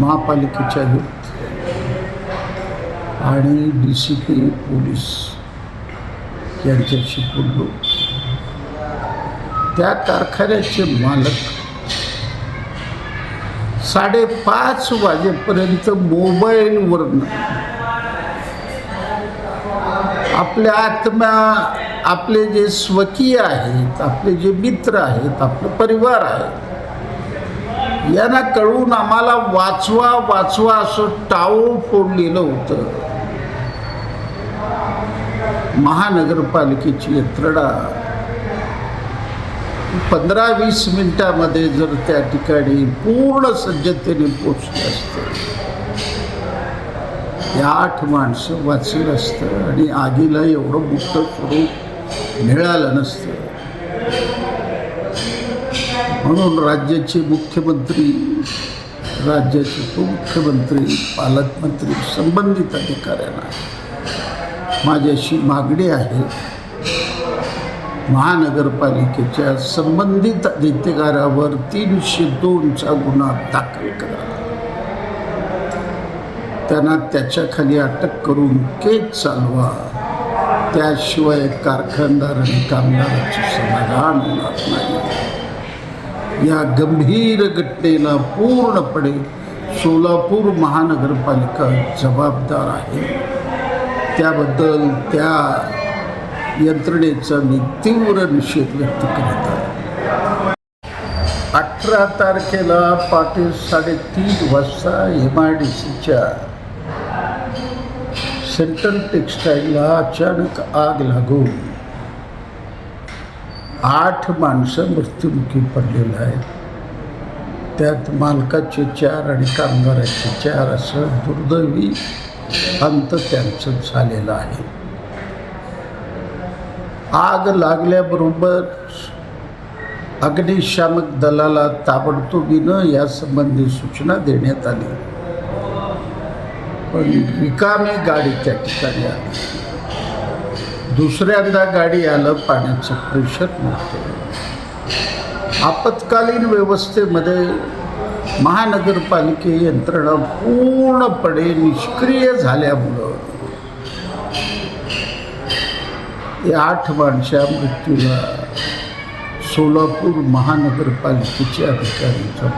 महापालिकेचे आहेत. आणि डी सी पी पोलीस यांच्याशी बोललो. त्या कारखान्याचे मालक साडेपाच वाजेपर्यंत मोबाईलवरनं आपल्या आत्म्या आपले जे स्वकीय आहेत आपले जे मित्र आहेत आपले परिवार आहेत यांना कळून आम्हाला वाचवा वाचवा असं टाळू फोडलेलं होतं. महानगरपालिकेची यंत्रणा. पंधरा वीस मिनिटामध्ये जर त्या ठिकाणी पूर्ण सज्जतेने पोचली असते. या आठ माणसं वाचलं असतं आणि आगीला एवढं मोठं स्वरूप मिळालं नसतं. म्हणून राज्याचे मुख्यमंत्री राज्याचे उपमुख्यमंत्री पालकमंत्री संबंधित अधिकाऱ्यांना माझ्याशी मागणी आहे. महानगरपालिकेच्या संबंधित अधिकाऱ्यावर तीनशे दोनचा गुन्हा दाखल करा. त्यांना त्याच्याखाली अटक करून केस चालवा. त्याशिवाय कारखानदार आणि कामगाराचे समाधान होणार नाही. या गंभीर घटनेला पूर्णपणे सोलापूर महानगरपालिका जबाबदार आहे. त्याबद्दल त्या यंत्रणेचा मी तीव्र निषेध व्यक्त करत आहे. अठरा तारखेला पहाटे साडेतीन वाजता एम आय डी सीच्या सेंट्रल टेक्स्टाईलला अचानक आग लागून आठ माणसं मृत्युमुखी पडलेलं आहेत त्यात मालकाचे चार आणि कामगाराचे चार असं दुर्दैवी अंत त्यांचं झालेलं आहे. आग लागल्याबरोबर अग्निशामक दलाला ताबडतोबीनं यासंबंधी सूचना देण्यात आली. पण रिकामी गाडी त्या ठिकाणी आली. दुसऱ्यांदा गाडी आलं पाण्याचं प्रेशर नव्हतं. आपत्कालीन व्यवस्थेमध्ये महानगरपालिके यंत्रणा पूर्णपणे निष्क्रिय झाल्यामुळं या आठ माणशा मृत्यूला सोलापूर महानगरपालिकेचे अधिकारीचा